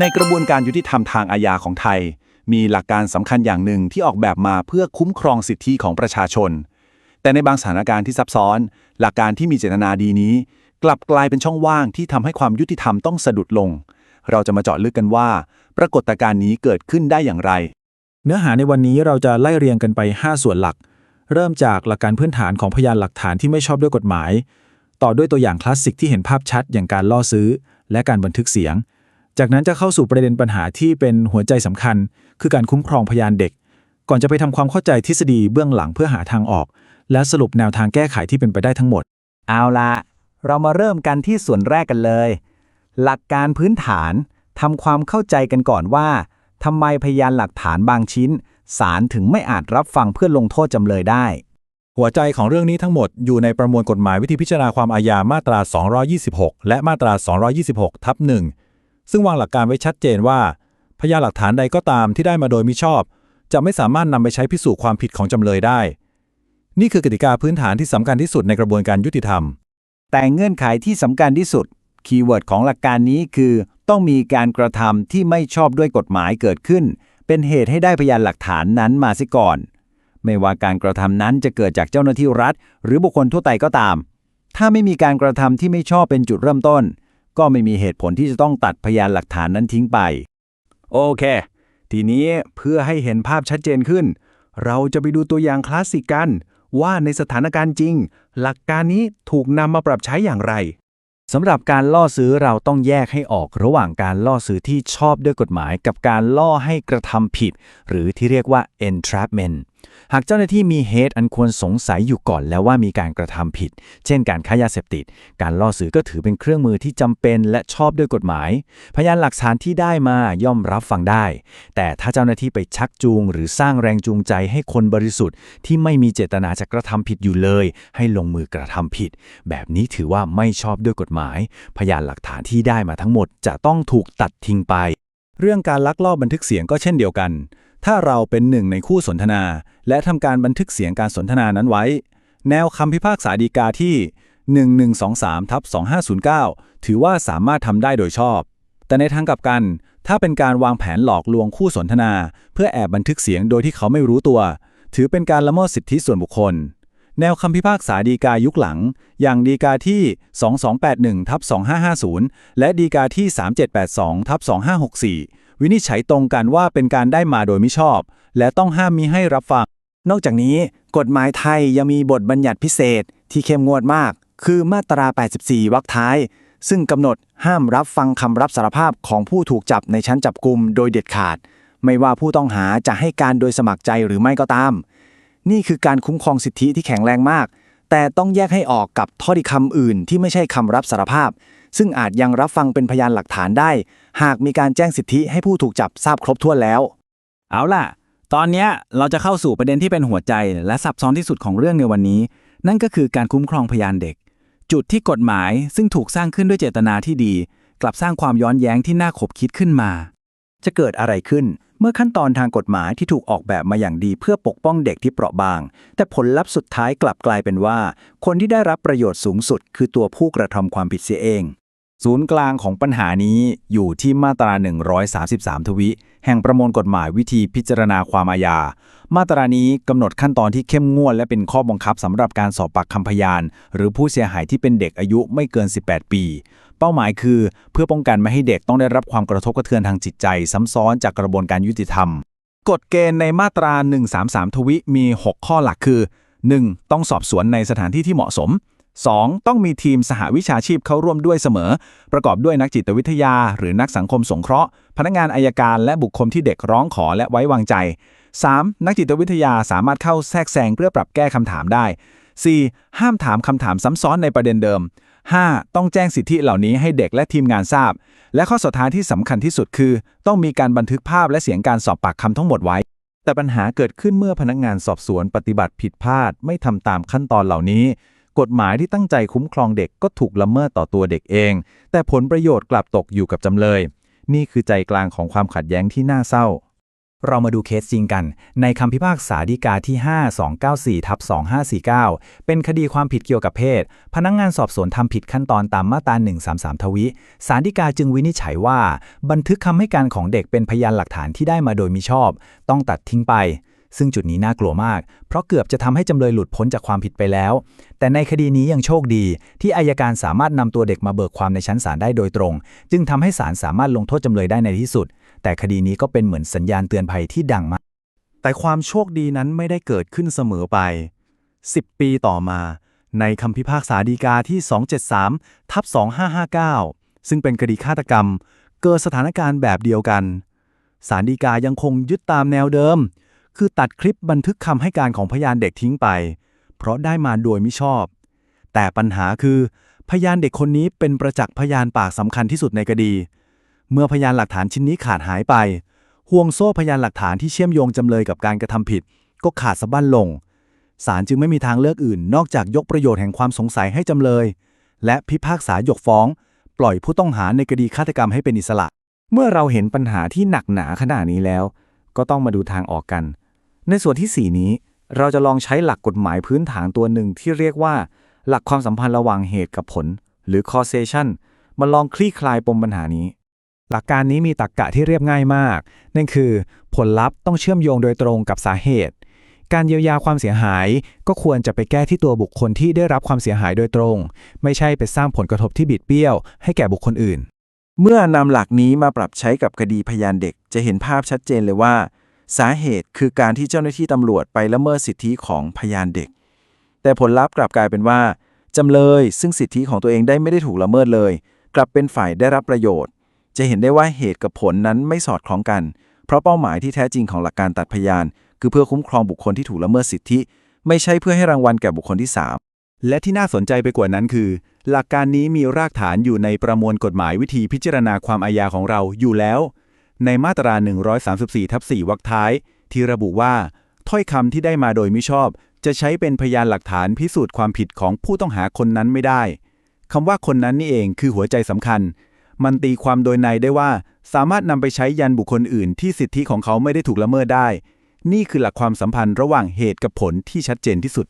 ในกระบวนการยุติธรรมทางอาญาของไทย มีหลักการสำคัญอย่างหนึ่งที่ออกแบบมาเพื่อคุ้มครองสิทธิของประชาชน แต่ในบางสถานการณ์ที่ซับซ้อน หลักการที่มีเจตนาดีนี้ กลับกลายเป็นช่องว่างที่ทำให้ความยุติธรรมต้องสะดุดลง เราจะมาเจาะลึกกันว่า ปรากฏการณ์นี้เกิดขึ้นได้อย่างไร เนื้อหาในวันนี้เราจะไล่เรียงกันไป 5 ส่วนหลัก เริ่มจากหลักการพื้นฐานของพยานหลักฐานที่ไม่ชอบด้วยกฎหมาย ต่อด้วยตัวอย่างคลาสสิกที่เห็นภาพชัดอย่างการล่อซื้อ และการบันทึกเสียง จากนั้นจะเข้าสู่ประเด็นปัญหาที่เป็นหัวใจสำคัญ คือการคุ้มครองพยานเด็ก ก่อนจะไปทำความเข้าใจทฤษฎีเบื้องหลังเพื่อหาทางออก และสรุปแนวทางแก้ไขที่เป็นไปได้ทั้งหมด เอาละเรามาเริ่มกันที่ส่วนแรกกันเลย หลักการพื้นฐานทำความเข้าใจกันก่อนว่าทำไมพยานหลักฐานบางชิ้นศาลถึงไม่อาจรับฟังเพื่อลงโทษจำเลยได้ หัวใจของเรื่องนี้ทั้งหมดอยู่ในประมวลกฎหมายวิธีพิจารณาความอาญามาตรา 226 และมาตรา 226 ทับหนึ่ง ซึ่งวางหลักการไว้ชัดเจนว่า พยานหลักฐานใดก็ตามที่ได้มาโดยมิชอบ จะไม่สามารถนำไปใช้พิสูจน์ความผิดของจำเลยได้ นี่คือกติกาพื้นฐานที่สำคัญที่สุดในกระบวนการยุติธรรม แต่เงื่อนไขที่สำคัญที่สุด คีย์เวิร์ดของหลักการนี้คือ ต้องมีการกระทำที่ไม่ชอบด้วยกฎหมายเกิดขึ้น เป็นเหตุให้ได้พยานหลักฐานนั้นมาเสียก่อน ไม่ว่าการกระทำนั้นจะเกิดจากเจ้าหน้าที่รัฐ หรือบุคคลทั่วไปก็ตาม ถ้าไม่มีการกระทำที่ไม่ชอบเป็นจุดเริ่มต้น ก็ไม่มีเหตุผลที่จะต้องตัดพยานหลักฐานนั้นทิ้งไป โอเค ทีนี้เพื่อให้เห็นภาพชัดเจนขึ้น เราจะไปดูตัวอย่างคลาสสิกกัน ว่าในสถานการณ์จริง หลักการนี้ถูกนำมาปรับใช้อย่างไรสำหรับการล่อซื้อเราต้องแยกให้ออกระหว่างการล่อซื้อที่ชอบด้วยกฎหมาย กับการล่อให้กระทำผิด หรือที่เรียกว่า entrapment หากเจ้าหน้าที่มีเหตุอันควรสงสัยอยู่ก่อนแล้วว่ามีการกระทำผิด เช่นการค้ายาเสพติด การล่อซื้อก็ถือเป็นเครื่องมือที่จำเป็นและชอบด้วยกฎหมาย พยานหลักฐานที่ได้มาย่อมรับฟังได้ แต่ถ้าเจ้าหน้าที่ไปชักจูง หรือสร้างแรงจูงใจให้คนบริสุทธิ์ ที่ไม่มีเจตนาจะกระทำผิดอยู่เลย ให้ลงมือกระทำผิด แบบนี้ถือว่าไม่ชอบด้วยกฎหมาย พยานหลักฐานที่ได้มาทั้งหมดจะต้องถูกตัดทิ้งไป เรื่องการลักลอบบันทึกเสียงก็เช่นเดียวกัน ถ้าเราเป็นหนึ่งในคู่สนทนา และทำการบันทึกเสียงการสนทนานั้นไว้ แนวคำพิพากษาฎีกาที่ 1123ทับ2509 ถือว่าสามารถทำได้โดยชอบ แต่ในทางกลับกัน ถ้าเป็นการวางแผนหลอกลวงคู่สนทนา เพื่อแอบบันทึกเสียงโดยที่เขาไม่รู้ตัว ถือเป็นการละเมิดสิทธิส่วนบุคคล แนวคำพิพากษาฎีกายุคหลัง อย่างฎีกาที่ 2281ทับ2550 และฎีกาที่ 3782ทับ2564 วินิจฉัยตรงกันว่าเป็นการได้มาโดยมิชอบ และต้องห้ามมิให้รับฟัง นอกจากนี้ กฎหมายไทยยังมีบทบัญญัติพิเศษที่เข้มงวดมาก คือมาตรา 84 วรรคท้าย ซึ่งกำหนดห้ามรับฟังคำรับสารภาพของผู้ถูกจับในชั้นจับกุมโดยเด็ดขาด ไม่ว่าผู้ต้องหาจะให้การโดยสมัครใจหรือไม่ก็ตาม นี่คือการคุ้มครองสิทธิที่แข็งแรงมาก แต่ต้องแยกให้ออกกับถ้อยคำอื่นที่ไม่ใช่คำรับสารภาพ ซึ่งอาจยังรับฟังเป็นพยานหลักฐานได้ หากมีการแจ้งสิทธิให้ผู้ถูกจับทราบครบถ้วนแล้ว เอาล่ะ ตอนเนี้ยเราจะเข้าสู่ประเด็นที่เป็นหัวใจ และซับซ้อนที่สุดของเรื่องในวันนี้ นั่นก็คือการคุ้มครองพยานเด็ก จุดที่กฎหมายซึ่งถูกสร้างขึ้นด้วยเจตนาที่ดี กลับสร้างความย้อนแย้งที่น่าขบคิดขึ้นมา จะเกิดอะไรขึ้น เมื่อขั้นตอนทางกฎหมายที่ถูกออกแบบมาอย่างดีเพื่อปกป้องเด็กที่เปราะบาง แต่ผลลัพธ์สุดท้ายกลับกลายเป็นว่า คนที่ได้รับประโยชน์สูงสุด คือตัวผู้กระทำความผิดเสียเอง ศูนย์กลางของปัญหานี้อยู่ที่มาตรา 133 ทวิ แห่งประมวลกฎหมายวิธีพิจารณาความอาญา มาตรานี้กำหนดขั้นตอนที่เข้มงวดและเป็นข้อบังคับสำหรับการสอบปากคำพยาน หรือผู้เสียหายที่เป็นเด็กอายุไม่เกิน 18 ปี เป้าหมายคือ เพื่อป้องกันไม่ให้เด็กต้องได้รับความกระทบกระเทือนทางจิตใจ ซ้ำซ้อนจากกระบวนการยุติธรรม กฎเกณฑ์ในมาตรา 133 ทวิมี 6 ข้อหลักคือ 1. ต้องสอบสวนในสถานที่ที่เหมาะสม 2. ต้องมีทีมสหวิชาชีพเข้าร่วมด้วยเสมอ ประกอบด้วยนักจิตวิทยา หรือนักสังคมสงเคราะห์ พนักงานอายการและบุคคลที่เด็กร้องขอและไว้วางใจ 3. นักจิตวิทยาสามารถเข้าแทรกแซงเพื่อปรับแก้คำถามได้ 4. ห้ามถามคำถามซ้ำซ้อนในประเด็นเดิม 5. ต้องแจ้งสิทธิเหล่านี้ให้เด็กและทีมงานทราบ และข้อสุดท้ายที่สำคัญที่สุดคือ ต้องมีการบันทึกภาพและเสียงการสอบปากคำทั้งหมดไว้ แต่ปัญหาเกิดขึ้นเมื่อพนักงานสอบสวนปฏิบัติผิดพลาด ไม่ทำตามขั้นตอนเหล่านี้ กฎหมายที่ตั้งใจคุ้มครองเด็กก็ถูกละเมิดต่อตัวเด็กเอง แต่ผลประโยชน์กลับตกอยู่กับจำเลย นี่คือใจกลางของความขัดแย้งที่น่าเศร้า เรามาดูเคสจริงกัน ในคำพิพากษาฎีกาที่ 5294ทับ2549 เป็นคดีความผิดเกี่ยวกับเพศ พนักงงานสอบสวนทำผิดขั้นตอนตามมาตรา 133 ทวิศาลฎีกาจึงวินิจฉัยว่า บันทึกคำให้การของเด็กเป็นพยานหลักฐานที่ได้มาโดยมิชอบ ต้องตัดทิ้งไป ซึ่งจุดนี้น่ากลัวมาก เพราะเกือบจะทำให้จำเลยหลุดพ้นจากความผิดไปแล้ว แต่ในคดีนี้ยังโชคดี ที่อายการสามารถนำตัวเด็กมาเบิกความในชั้นศาลได้โดยตรง จึงทำให้ศาลสามารถลงโทษจำเลยได้ในที่สุด แต่คดีนี้ก็เป็นเหมือนสัญญาณเตือนภัยที่ดังมาก แต่ความโชคดีนั้นไม่ได้เกิดขึ้นเสมอไป 10 ปีต่อมา ในคำพิพากษาฎีกาที่ 273ทับ2559 ซึ่งเป็นคดีฆาตกรรม เกิดสถานการณ์แบบเดียวกันศาลฎีกายังคงยึดตามแนวเดิม คือตัดคลิปบันทึกคำให้การของพยานเด็กทิ้งไป เพราะได้มาโดยไมิชอบ แต่ปัญหาคือ พยานเด็กคนนี้เป็นประจักษ์พยานปากสำคัญที่สุดในคดี เมื่อพยานหลักฐานชิ้นนี้ขาดหายไป ห่วงโซ่พยานหลักฐานที่เชื่อมโยงจำเลยกับการกระทำผิด ก็ขาดสะบั้นลง ศาลจึงไม่มีทางเลือกอื่น นอกจากยกประโยชน์แห่งความสงสัยให้จำเลย และพิพากษายกฟ้อง ปล่อยผู้ต้องหาในคดีฆาตกรรมให้เป็นอิสระ เมื่อเราเห็นปัญหาที่หนักหนาขนาดนี้แล้ว ก็ต้องมาดูทางออกกัน ในส่วนที่ 4 นี้ เราจะลองใช้หลักกฎหมายพื้นฐานตัวหนึ่งที่เรียกว่า หลักความสัมพันธ์ระหว่างเหตุกับผล หรือ causation มาลองคลี่คลายปมปัญหานี้ หลักการนี้มีตรรกกะที่เรียบง่ายมาก นั่นคือผลลัพธ์ต้องเชื่อมโยงโดยตรงกับสาเหตุ การเยียวยาความเสียหายก็ควรจะไปแก้ที่ตัวบุคคลที่ได้รับความเสียหายโดยตรง ไม่ใช่ไปสร้างผลกระทบที่บิดเบี้ยว ให้แก่บุคคลอื่น เมื่อนำหลักนี้มาปรับใช้กับคดีพยานเด็ก จะเห็นภาพชัดเจนเลยว่า สาเหตุคือการที่เจ้าหน้าที่ตำรวจไปละเมิดสิทธิของพยานเด็ก แต่ผลลัพธ์กลับกลายเป็นว่าจำเลยซึ่งสิทธิของตัวเองได้ไม่ได้ถูกละเมิดเลย กลับเป็นฝ่ายได้รับประโยชน์ จะเห็นได้ว่าเหตุกับผลนั้นไม่สอดคล้องกัน เพราะเป้าหมายที่แท้จริงของหลักการตัดพยาน คือเพื่อคุ้มครองบุคคลที่ถูกละเมิดสิทธิ ไม่ใช่เพื่อให้รางวัลแก่บุคคลที่สามและที่น่าสนใจไปกว่านั้นคือ หลักการนี้มีรากฐานอยู่ในประมวลกฎหมายวิธีพิจารณาความอาญาของเราอยู่แล้ว ในมาตรา 134ทับ4วรรคท้าย ที่ระบุว่า ถ้อยคำที่ได้มาโดยมิชอบ จะใช้เป็นพยานหลักฐานพิสูจน์ความผิดของผู้ต้องหาคนนั้นไม่ได้คำว่าคนนั้นนี่เองคือหัวใจสำคัญ มันตีความโดยในได้ว่า สามารถนำไปใช้ยันบุคคลอื่น ที่สิทธิของเขาไม่ได้ถูกละเมิดได้ นี่คือหลักความสัมพันธ์ระหว่างเหตุกับผลที่ชัดเจนที่สุด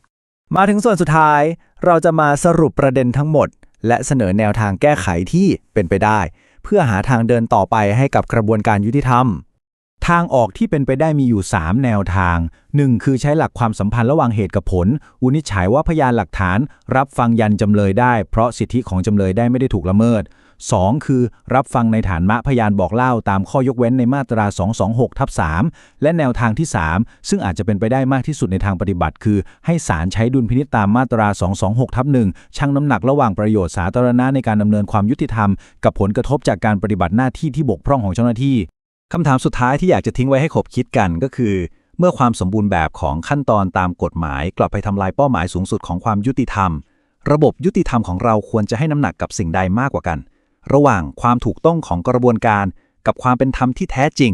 มาถึงส่วนสุดท้าย เราจะมาสรุปประเด็นทั้งหมด และเสนอแนวทางแก้ไขที่เป็นไปได้ เพื่อหาทางเดินต่อไปให้กับกระบวนการยุติธรรมทางออกที่เป็นไปได้มีอยู่ 3 แนวทาง 1. คือใช้หลักความสัมพันธ์ระหว่างเหตุกับผลอุนิจฉัยว่าพยานหลักฐาน รับฟังยันจำเลยได้ เพราะสิทธิของจำเลยได้ไม่ได้ถูกละเมิด 2. คือรับฟังในฐานมะพยานบอกเล่าตามข้อยกเว้นในมาตรา 226ทับ3และแนวทางที่ 3 ซึ่งอาจจะเป็นไปได้มากที่สุดในทางปฏิบัติ คือ ให้ศาลใช้ดุลพินิจตามมาตรา 226ทับ1ชั่งน้ำหนักระหว่างประโยชน์สาธารณะในการดำเนินความยุติธรรม กับผลกระทบจากการปฏิบัติหน้าที่ที่บกพร่องของเจ้าหน้าที่คำถามสุดท้ายที่อยากจะทิ้งไว้ให้ขบคิดกันก็คือ เมื่อความสมบูรณ์แบบของขั้นตอนตามกฎหมาย กลับไปทำลายเป้าหมายสูงสุดของความยุติธรรม ระบบยุติธรรมของเราควรจะให้น้ำหนักกับสิ่งใดมากกว่ากัน ระหว่างความถูกต้องของกระบวนการ กับความเป็นธรรมที่แท้จริง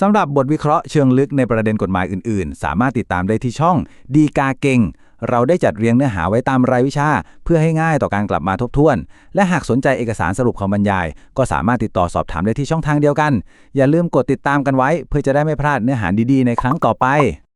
สำหรับบทวิเคราะห์เชิงลึกในประเด็นกฎหมายอื่นๆ สามารถติดตามได้ที่ช่องดีกาเก่ง เราได้จัดเรียงเนื้อหาไว้ตามรายวิชา เพื่อให้ง่ายต่อการกลับมาทบทวน และหากสนใจเอกสารสรุปคำบรรยาย ก็สามารถติดต่อสอบถามได้ที่ช่องทางเดียวกัน อย่าลืมกดติดตามกันไว้ เพื่อจะได้ไม่พลาดเนื้อหาดีๆ ในครั้งต่อไป